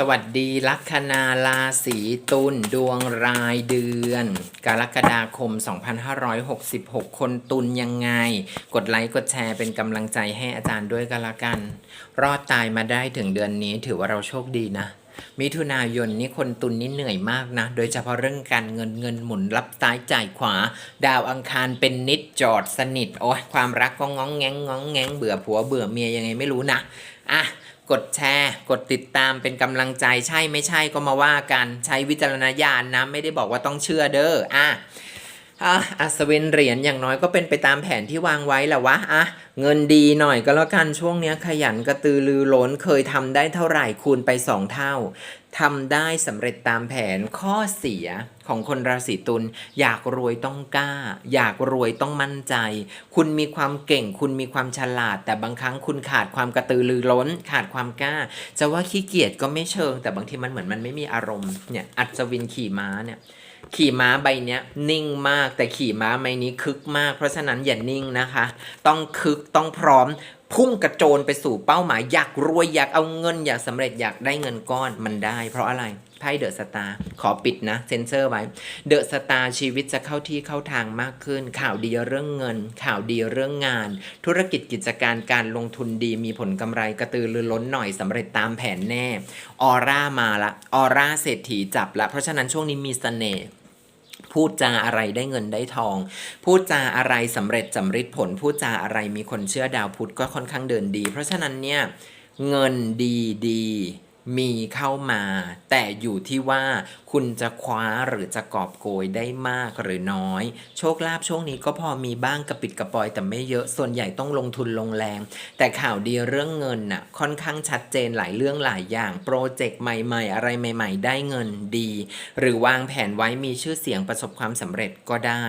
สวัสดีลัคนาราศีตุลดวงรายเดือน กรกฎาคม 2566 คนตุลยังไง กดไลค์กดแชร์เป็นกำลังใจให้อาจารย์ด้วยกันละกัน รอดตายมาได้ถึงเดือนนี้ถือว่าเราโชคดีนะ มิถุนายนนี่คนตุนนี่เหนื่อยมากนะ โดยเฉพาะเรื่องการเงินเงินหมุนรับซ้ายจ่ายขวา ดาวอังคารเป็นนิดจอดสนิทโอ้ยความรักก็ง้องแงงง้องแงงเบื่อผัวเบื่อเมียยังไงไม่รู้นะอะกดแชร์ กดติดตามเป็นกำลังใจใช่ไม่ใช่ก็มาว่ากัน ใช้วิจารณญาณนะ ไม่ได้บอกว่าต้องเชื่อเด้ออะ อะอัศวินเหรียญอย่างน้อยก็เป็นไปตามแผนที่วางไว้แหละวะอะเงินดีหน่อยก็แล้วกันช่วงเนี้ยขยันกระตือรือร้นเคยทำได้เท่าไหร่คูณไปสองเท่าทำได้สำเร็จตามแผนข้อเสียของคนราศีตุลอยากรวยต้องกล้า อยากรวยต้องมั่นใจ คุณมีความเก่ง คุณมีความฉลาด แต่บางครั้งคุณขาดความกระตือรือร้น ขาดความกล้า จะว่าขี้เกียจก็ไม่เชิง แต่บางทีมันเหมือนมันไม่มีอารมณ์เนี่ยอัศวินขี่ม้าเนี่ย ขี่ม้าใบเนี้ยนิ่งมากแต่ขี่ม้าใบนี้คึกมาก เพราะฉะนั้นอย่านิ่งนะคะ ต้องคึกต้องพร้อมพุ่งกระโจนไปสู่เป้าหมายอยากรวยอยากเอาเงินอยากสำเร็จอยากได้เงินก้อนมันได้ เพราะอะไร ไพ่เดอะสตาร์ขอปิดนะ เซนเซอร์ไว้เดอะสตาร์ชีวิตจะเข้าที่เข้าทางมากขึ้น ข่าวดีเรื่องเงิน ข่าวดีเรื่องงาน ธุรกิจกิจการการลงทุนดีมีผลกำไรกระตือรือร้นหน่อยสำเร็จตามแผนแน่ออร่ามาละออร่าเศรษฐีจับละเพราะฉะนั้นช่วงนี้มีเสน่ห์พูดจาอะไรได้เงินได้ทอง พูดจาอะไรสำเร็จสำฤทธิ์ผล พูดจาอะไรมีคนเชื่อดาวพุธก็ค่อนข้างเดินดี เพราะฉะนั้นเนี่ยเงินดีดี มีเข้ามา แต่อยู่ที่ว่าคุณจะคว้าหรือจะกอบโกยได้มากหรือน้อย โชคลาภช่วงนี้ก็พอมีบ้างกระปิดกระปอยแต่ไม่เยอะส่วนใหญ่ต้องลงทุนลงแรง แต่ข่าวดีเรื่องเงินน่ะค่อนข้างชัดเจนหลายเรื่องหลายอย่าง โปรเจกต์ใหม่ ๆ อะไรใหม่ ๆ ได้เงินดี หรือวางแผนไว้มีชื่อเสียงประสบความสำเร็จก็ได้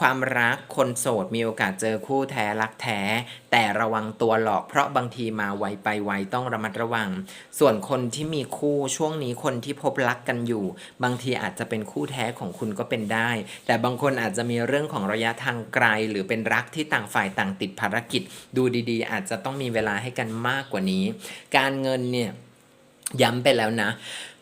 ความรักคนโสดมีโอกาสเจอคู่แท้รักแท้แต่ระวังตัวหลอกเพราะบางทีมาไวไปไวต้องระมัดระวัง ส่วนคนที่มีคู่ช่วงนี้คนที่พบรักกันอยู่ บางทีอาจจะเป็นคู่แท้ของคุณก็เป็นได้ แต่บางคนอาจจะมีเรื่องของระยะทางไกล หรือเป็นรักที่ต่างฝ่ายต่างติดภารกิจ ดูดีๆ อาจจะต้องมีเวลาให้กันมากกว่านี้ การเงินเนี่ยย้ำไปแล้วนะ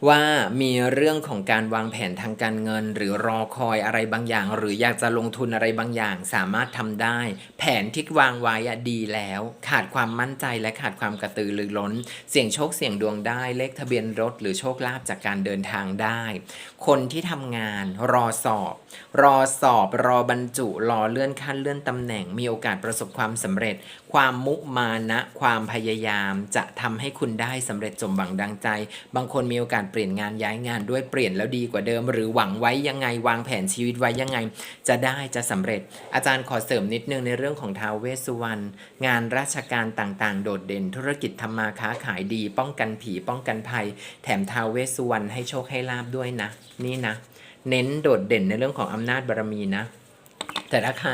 ว่ามีเรื่องของการวางแผนทางการเงิน หรือรอคอยอะไรบางอย่าง หรืออยากจะลงทุนอะไรบางอย่าง สามารถทำได้ แผนที่วางไว้ดีแล้ว ขาดความมั่นใจและขาดความกระตือรือร้น เสี่ยงโชคเสี่ยงดวงได้เลขทะเบียนรถ หรือโชคลาภจากการเดินทางได้ คนที่ทำงานรอสอบ รอสอบรอบรรจุรอเลื่อนขั้นเลื่อนตำแหน่ง มีโอกาสประสบความสำเร็จ ความมุมานะ ความพยายามจะทำให้คุณได้สำเร็จสมหวังดังใจ บางคนมีโอกาสเปลี่ยนงานย้ายงานด้วยเปลี่ยนแล้วดีกว่าเดิม หรือหวังไว้ยังไงวางแผนชีวิตไว้ยังไง จะได้จะสำเร็จ อาจารย์ขอเสริมนิดนึงในเรื่องของท้าวเวสสุวรรณงานราชการต่างๆ โดดเด่น ธุรกิจทำมาค้าขายดี ป้องกันผีป้องกันภัย แถมท้าวเวสสุวรรณให้โชคให้ลาบด้วยนะ นี่นะ เน้นโดดเด่นในเรื่องของอำนาจบารมีนะ แต่ถ้าใคร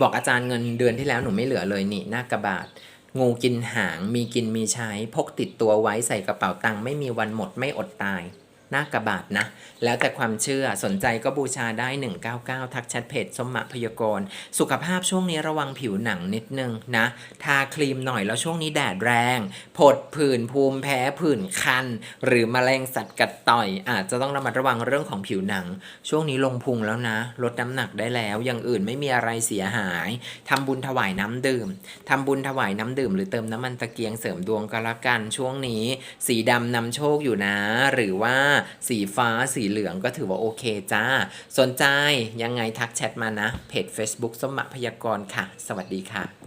บอกอาจารย์เงินเดือนที่แล้วหนูไม่เหลือเลยนี่หน้ากระบาด งูกินหางมีกินมีใช้ พกติดตัวไว้ใส่กระเป๋าตังค์ไม่มีวันหมดไม่อดตาย หน้ากระบาดนะ แล้วแต่ความเชื่อสนใจก็บูชาได้ 199 ทักแชทเพจสมมะพยากรณ์สุขภาพช่วงนี้ระวังผิวหนังนิดนึงนะ ทาครีมหน่อยแล้วช่วงนี้แดดแรง ผดผื่นภูมิแพ้ผื่นคัน หรือมแมลงสัตว์กัดต่อย อาจจะต้องระมัดระวังเรื่องของผิวหนัง ช่วงนี้ลงพุงแล้วนะ ลดน้ำหนักได้แล้วอย่างอื่นไม่มีอะไรเสียหายทำบุญถวายน้ำดื่มทำบุญถวายน้ำดื่ม หรือเติมน้ำมันตะเกียงเสริมดวงก็แล้วกันช่วงนี้ สีดำนำโชคอยู่นะ หรือว่าสีฟ้าสีเหลืองก็ถือว่าโอเคจ้า สนใจยังไงทักแชทมานะ เพจ Facebook สมะพยากรณ์ค่ะ สวัสดีค่ะ